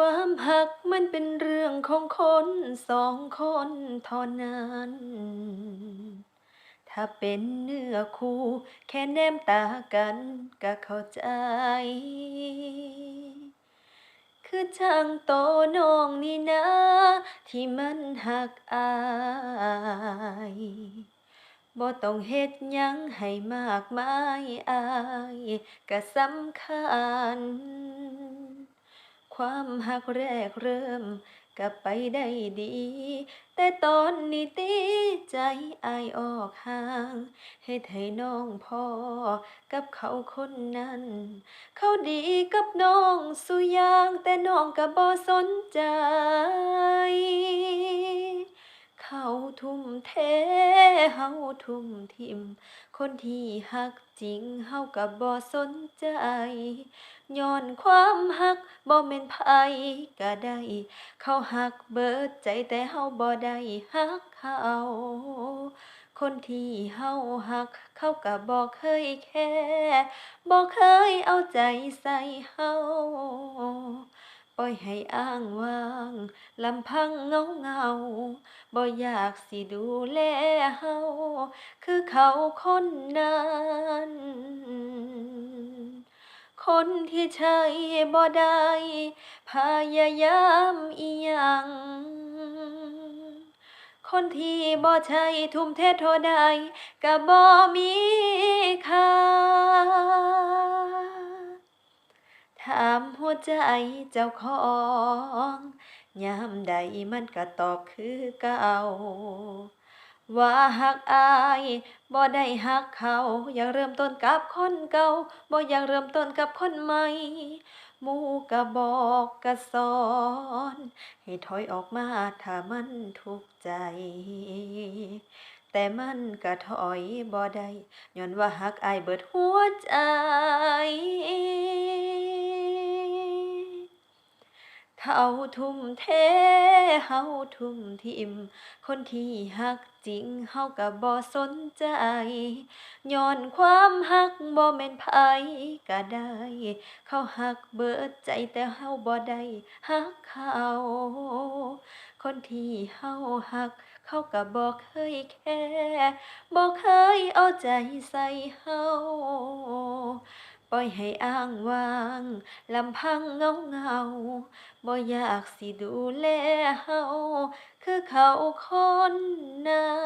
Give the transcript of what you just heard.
ความหักมันเป็นเรื่องของคนสองคนเท่านั้น ถ้าเป็นเนื้อคู่แค่แนมตากันก็เข้าใจ คือจั่งโตน้องนี่นะ ที่มันหักอายบ่ต้องเฮ็ดยังให้มากมายอายก็สำคัญ ความหักแรกเริ่มกับไปได้ดี แต่ตอนนี้ตีใจอายออกห่างเฮ็ดให้น้องพ่อกับเขาคนนั้น เขาดีกับน้องสุยางแต่น้องก็บ่สนใจ เขาทุ่มเทเฮาทุ่มทิม คนที่หักจริงเฮาก็บ่สนใจญ้อนความหักบ่แม่นไผก็ได้ เขาหักเบิดใจแต่เฮาบ่ได้หักเขาคนที่เฮาหัก เขาก็บ่เคยแคร์บ่เคยเอาใจใส่เฮา ปล่อยให้อ้างว้างลำพังเหงาบ่อยากสิดูแลเฮาคือเขาคนนั้นคนที่ใช่บ่ได้พยายามอิหยังคนที่บ่ใช่ทุ่มเทเท่าใดก็บ่มีค่า ใจเจ้าของยามใดมันก็ตอบคือเก่าว่าหักอายบ่ได้หักเขาอยากเริ่มต้นกับคนเก่าบ่อยากเริ่มต้นกับคนใหม่หมู่ก็บอกก็สอน ให้ถอยออกมาถ้ามันทุกข์ใจ แต่มันก็ถอยบ่ได้ญ้อนว่าหักอายเบิดหัวใจ เขาทุ่มเทเฮาทุ่มทิม คนที่หักจริงเฮาก็บ่สนใจญ้อนความหักบ่แม่นไผก็ได้ เขาหักเบิดใจแต่เฮาบ่ได้หักเขา คนที่เฮาหัก เขาก็บ่เคยแคร์บ่เคยเอาใจใส่เฮา ปล่อยให้อ้างว้างลำพังเงาเงาบ่อยากสิดูแลเฮาคือเขาคนนั้น